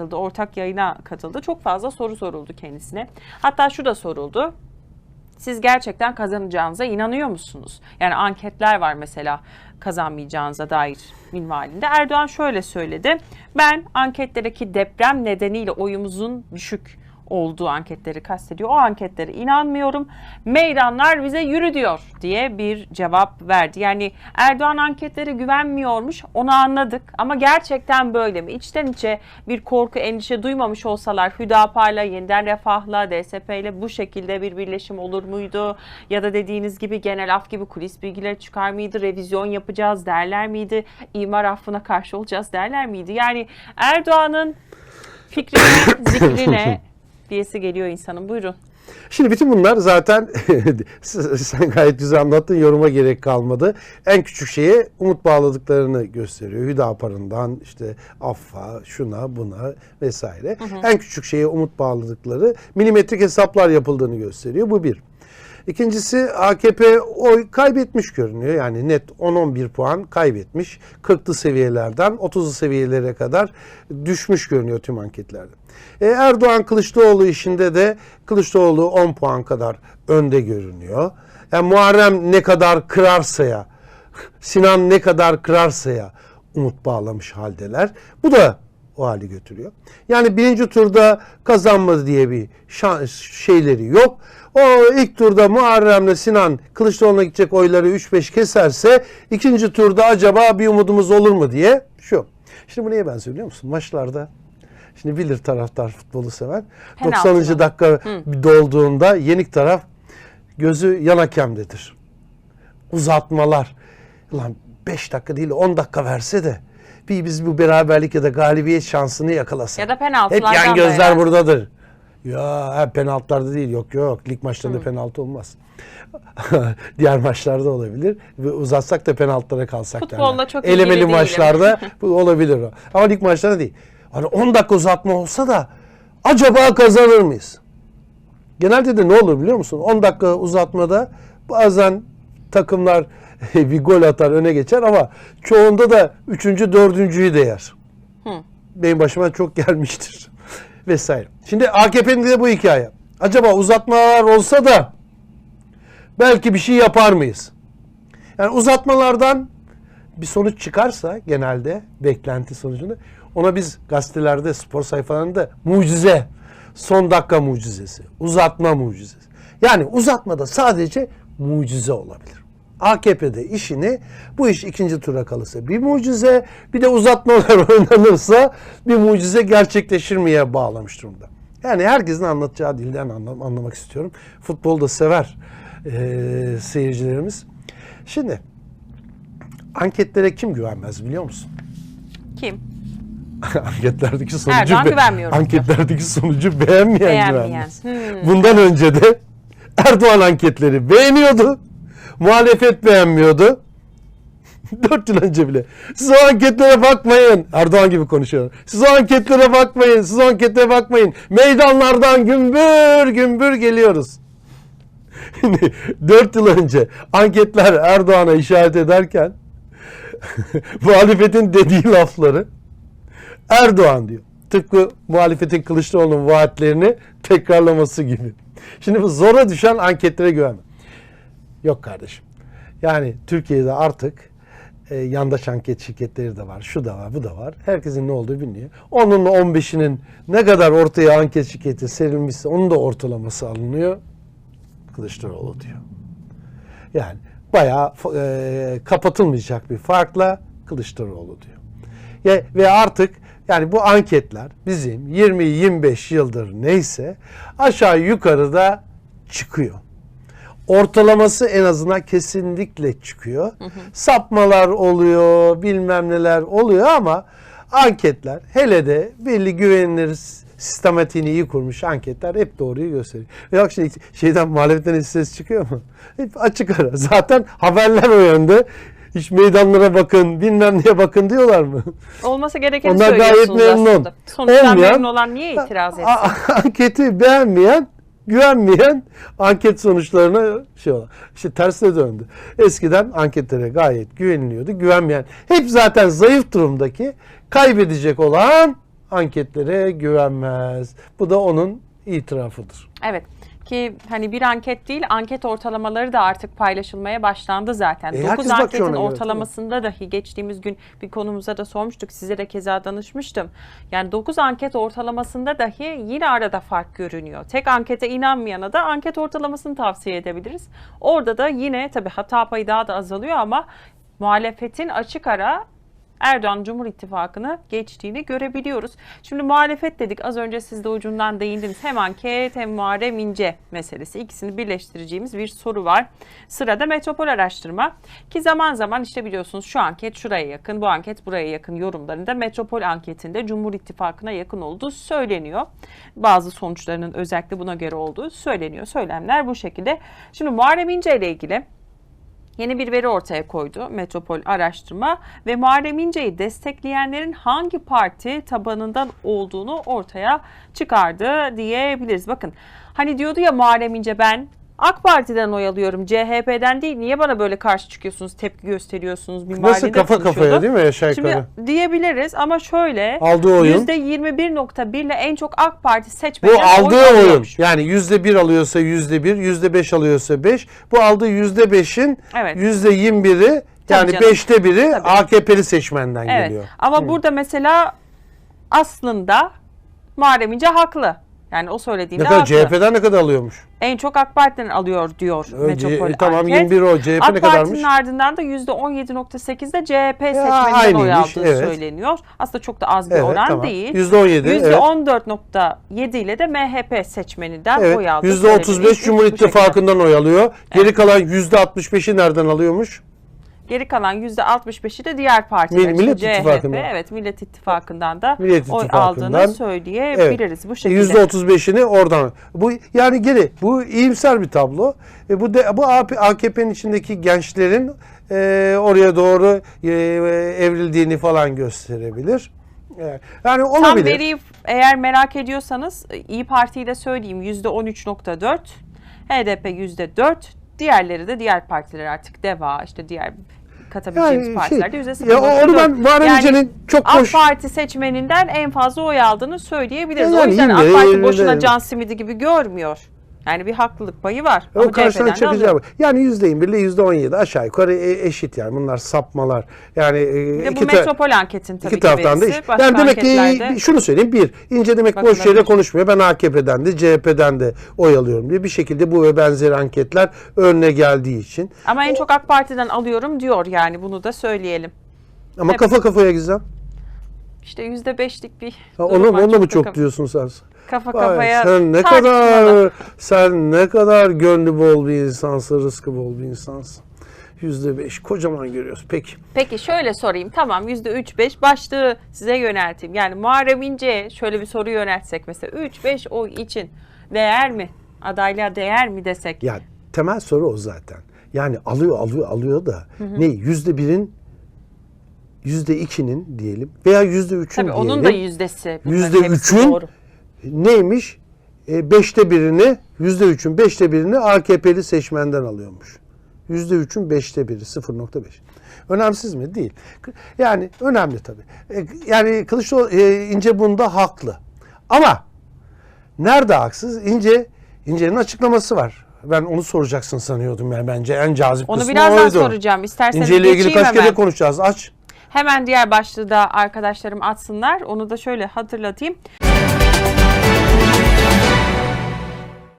katıldı. Ortak yayına katıldı. Çok fazla soru soruldu kendisine. Hatta şu da soruldu. Siz gerçekten kazanacağınıza inanıyor musunuz? Yani anketler var mesela kazanmayacağınıza dair minvalinde. Erdoğan şöyle söyledi. Ben anketlerdeki deprem nedeniyle oyumuzun düşük olduğu anketleri kastediyor. O anketlere inanmıyorum. Meydanlar bize yürü diyor diye bir cevap verdi. Yani Erdoğan anketlere güvenmiyormuş onu anladık ama gerçekten böyle mi? İçten içe bir korku endişe duymamış olsalar Hüdapar'la, Yeniden Refah'la, DSP'yle bu şekilde bir birleşim olur muydu? Ya da dediğiniz gibi genel af gibi kulis bilgileri çıkar mıydı? Revizyon yapacağız derler miydi? İmar affına karşı olacağız derler miydi? Yani Erdoğan'ın fikrine, zikrine diyesi geliyor insanın. Buyurun. Şimdi bütün bunlar zaten sen gayet güzel anlattın yoruma gerek kalmadı. En küçük şeye umut bağladıklarını gösteriyor. Hüdapar'ından işte affa, şuna, buna vesaire. En küçük şeye umut bağladıkları milimetrik hesaplar yapıldığını gösteriyor. Bu bir. İkincisi AKP oy kaybetmiş görünüyor. Yani net 10-11 puan kaybetmiş. 40'lı seviyelerden 30'lu seviyelere kadar düşmüş görünüyor tüm anketlerde. E, Erdoğan Kılıçdaroğlu işinde de Kılıçdaroğlu 10 puan kadar önde görünüyor. Yani Muharrem ne kadar kırarsa ya, Sinan ne kadar kırarsa ya umut bağlamış haldeler. Bu da o hali götürüyor. Yani birinci turda kazanmadı diye bir şans, şeyleri yok. O ilk turda Muharrem'le Sinan Kılıçdaroğlu'na gidecek oyları 3-5 keserse ikinci turda acaba bir umudumuz olur mu diye şu. Şimdi bu neye benziyor biliyor musun? Maçlarda Şimdi bilir taraftar futbolu seven. Penaltı 90. mı? dakika dolduğunda yenik taraf gözü yan hakemdedir. Uzatmalar. Ulan 5 dakika değil 10 dakika verse de bir biz bu beraberlik ya da galibiyet şansını yakalasak. Ya da Hep penaltılardan yan da gözler herhalde. buradadır. Ya hep penaltılarda değil. Yok yok. Lig maçlarında penaltı olmaz. Diğer maçlarda olabilir. Ve uzatsak da penaltılara kalsak Futbolla derler. çok Elemeli maçlarda bu olabilir o. Ama lig maçlarında değil. Hani 10 dakika uzatma olsa da acaba kazanır mıyız? Genelde de ne olur biliyor musun? 10 dakika uzatmada bazen takımlar bir gol atar öne geçer ama çoğunda da 3. 4.'yü de yer. Benim başıma çok gelmiştir. Vesaire. Şimdi AKP'nin de bu hikaye. Acaba uzatmalar olsa da belki bir şey yapar mıyız? Yani uzatmalardan bir sonuç çıkarsa genelde beklenti sonucunda ona biz gazetelerde, spor sayfalarında mucize, son dakika mucizesi, uzatma mucizesi. Yani uzatmada sadece mucize olabilir. AKP'de işini bu iş ikinci tura kalırsa bir mucize, bir de uzatmalar oynanırsa bir mucize gerçekleşir miye bağlamış durumda. Yani herkesin anlatacağı dilden anlam- anlamak istiyorum. Futbolu da sever eee, seyircilerimiz. Şimdi anketlere kim güvenmez biliyor musun? Kim? anketlerdeki sonucu Erdoğan güvenmiyorum diyor. anketlerdeki sonucu beğenmeyen, Beğenmeyen. güvenmez. Hmm. Bundan önce de Erdoğan anketleri beğeniyordu. Muhalefet beğenmiyordu. Dört yıl önce bile. Siz o anketlere bakmayın. Erdoğan gibi konuşuyor. Siz o anketlere bakmayın. Siz o anketlere bakmayın. Meydanlardan gümbür gümbür geliyoruz. Dört yıl önce anketler Erdoğan'a işaret ederken muhalefetin dediği lafları Erdoğan diyor. Tıpkı muhalefetin Kılıçdaroğlu'nun vaatlerini tekrarlaması gibi. Şimdi bu zora düşen anketlere güvenme. Yok kardeşim. Yani Türkiye'de artık e, yandaş anket şirketleri de var. Şu da var, bu da var. Herkesin ne olduğu biliniyor. Onun 15'inin ne kadar ortaya anket şirketi serilmişse onun da ortalaması alınıyor. Kılıçdaroğlu diyor. Yani bayağı e, kapatılmayacak bir farkla Kılıçdaroğlu diyor. Ya, ve artık yani bu anketler bizim 20-25 yıldır neyse aşağı yukarıda çıkıyor. Ortalaması en azından kesinlikle çıkıyor. Sapmalar oluyor, bilmem neler oluyor ama anketler hele de belli güvenilir sistematiğini iyi kurmuş anketler hep doğruyu gösteriyor. Yok şimdi şeyden muhalefetten ses çıkıyor mu? Hep açık ara. Zaten haberler o yönde. Hiç meydanlara bakın, bilmem neye bakın diyorlar mı? Olması gerekeni Onlar gayet memnun. aslında. Sonuçtan Olmayan- memnun olan niye itiraz etsin? Anketi beğenmeyen, güvenmeyen anket sonuçlarına şey olan. İşte tersine döndü. Eskiden anketlere gayet güveniliyordu. Güvenmeyen hep zaten zayıf durumdaki kaybedecek olan anketlere güvenmez. Bu da onun itirafıdır. Evet ki hani bir anket değil anket ortalamaları da artık paylaşılmaya başlandı zaten. E, 9 herkes bakıyor anketin ona göre, ortalamasında dahi geçtiğimiz gün bir konumuza da sormuştuk. Size de keza danışmıştım. Yani 9 anket ortalamasında dahi yine arada fark görünüyor. Tek ankete inanmayana da anket ortalamasını tavsiye edebiliriz. Orada da yine tabii hata payı daha da azalıyor ama muhalefetin açık ara Erdoğan Cumhur İttifakı'nı geçtiğini görebiliyoruz. Şimdi muhalefet dedik az önce siz de ucundan değindiniz. Hem anket hem Muharrem İnce meselesi. İkisini birleştireceğimiz bir soru var. Sırada metropol araştırma ki zaman zaman işte biliyorsunuz şu anket şuraya yakın, bu anket buraya yakın yorumlarında metropol anketinde Cumhur İttifakı'na yakın olduğu söyleniyor. Bazı sonuçlarının özellikle buna göre olduğu söyleniyor. Söylemler bu şekilde. Şimdi Muharrem İnce ile ilgili yeni bir veri ortaya koydu Metropol Araştırma ve Muharrem İnce'yi destekleyenlerin hangi parti tabanından olduğunu ortaya çıkardı diyebiliriz. Bakın hani diyordu ya Muharrem İnce ben AK Parti'den oy alıyorum CHP'den değil niye bana böyle karşı çıkıyorsunuz tepki gösteriyorsunuz bir Nasıl kafa kafaya değil mi aşağı yukarı? Şimdi diyebiliriz ama şöyle Aldığı oyun. %21.1 ile en çok AK Parti Bu seçmeninden aldığı oy oyun. Yani yüzde bir alıyorsa yüzde bir, yüzde beş alıyorsa beş. Bu aldığı yüzde beşin Evet. yüzde yirmi biri yani canım. beşte biri Tabii. AKP'li seçmenden Evet. geliyor. Ama burada mesela aslında Muharrem İnce haklı. Yani o Ne söylediğinde kadar haklı. CHP'den ne kadar alıyormuş? En çok AK Parti'den alıyor diyor Ö, Metropol tamam anket. 21 o CHP AK ne Parti'nin kadarmış? ardından da %17.8'de CHP seçmeninden oy aynıymış, aldığı evet. söyleniyor. Aslında çok da az bir Evet oran tamam. değil. Yüzde on yedi. Evet. %14.7 ile de MHP seçmeninden Evet. oy aldığı Yüzde söyleniyor. Cumhur bu şekilde. İttifakı'ndan oy alıyor. Geri kalan yüzde altmış beşi nereden alıyormuş? Geri kalan %65'i de diğer partiler. Mil- Millet İşte İttifakı'ndan. Evet Millet İttifakı'ndan da Millet oy İttifakı'ndan. aldığını söyleyebiliriz bu şekilde. Yüzde otuz beşini oradan. Bu yani geri bu iyimser bir tablo. E, bu de, bu AKP'nin içindeki gençlerin e, oraya doğru e, evrildiğini falan gösterebilir. Yani Tam olabilir. veriyi eğer merak ediyorsanız İyi Parti'yi de söyleyeyim %13.4, HDP %4, diğerleri de diğer partiler artık DEVA işte diğer katabileceğimiz Yani partilerde şey, %0.4. ya onu ben Muharrem İnce'nin çok AK boş Parti seçmeninden en fazla oy aldığını söyleyebiliriz. Ya o yani yüzden yine- AK Parti yine- boşuna can simidi gibi görmüyor. Yani bir haklılık payı var. O Ama karşıdan alıyor. çekeceğim. Yani yüzde yirmi ile yüzde on yedi aşağı yukarı e- eşit yani. Bunlar sapmalar. Yani e, Bir de bu metropol anketin tabii iki ki taraftan da iş. Yani demek ki şunu söyleyeyim. Bir, İnce demek boş şeyle konuşmuyor. Ben AKP'den de CHP'den de oy alıyorum diye bir şekilde bu ve benzeri anketler önüne geldiği için. Ama en çok AK Parti'den alıyorum diyor yani bunu da söyleyelim. Ama Evet. kafa kafaya gizem. İşte yüzde beşlik bir Ha, onu da mı çok kafa- diyorsun sen? Kafa Vay, kafaya sen ne kadar sen ne kadar gönlü bol bir insansın, rızkı bol bir insansın. Yüzde beş kocaman görüyoruz. Peki. Peki şöyle sorayım tamam yüzde üç beş başlığı size yönelteyim. Yani Muharrem İnce'ye şöyle bir soru yöneltsek mesela 3-5 oy için değer mi? Adaylığa değer mi desek? Ya temel soru o zaten. Yani alıyor alıyor alıyor da ne yüzde birin yüzde ikinin diyelim veya yüzde üçün Tabii diyelim. onun da yüzdesi. Yüzde üçün doğru. neymiş? E, beşte birini yüzde üçün beşte birini AKP'li seçmenden alıyormuş. Yüzde üçün beşte biri 0.5. Önemsiz mi? Değil. Yani önemli tabii. E, Yani Kılıçdaroğlu e, İnce bunda haklı. Ama nerede haksız? İnce İnce'nin açıklaması var. Ben onu soracaksın sanıyordum yani bence en cazip Onu kısmı birazdan oydu. soracağım. İsterseniz İnce ile ilgili kaç hemen. kere konuşacağız? Aç. Hemen diğer başlığı da arkadaşlarım atsınlar. Onu da şöyle hatırlatayım.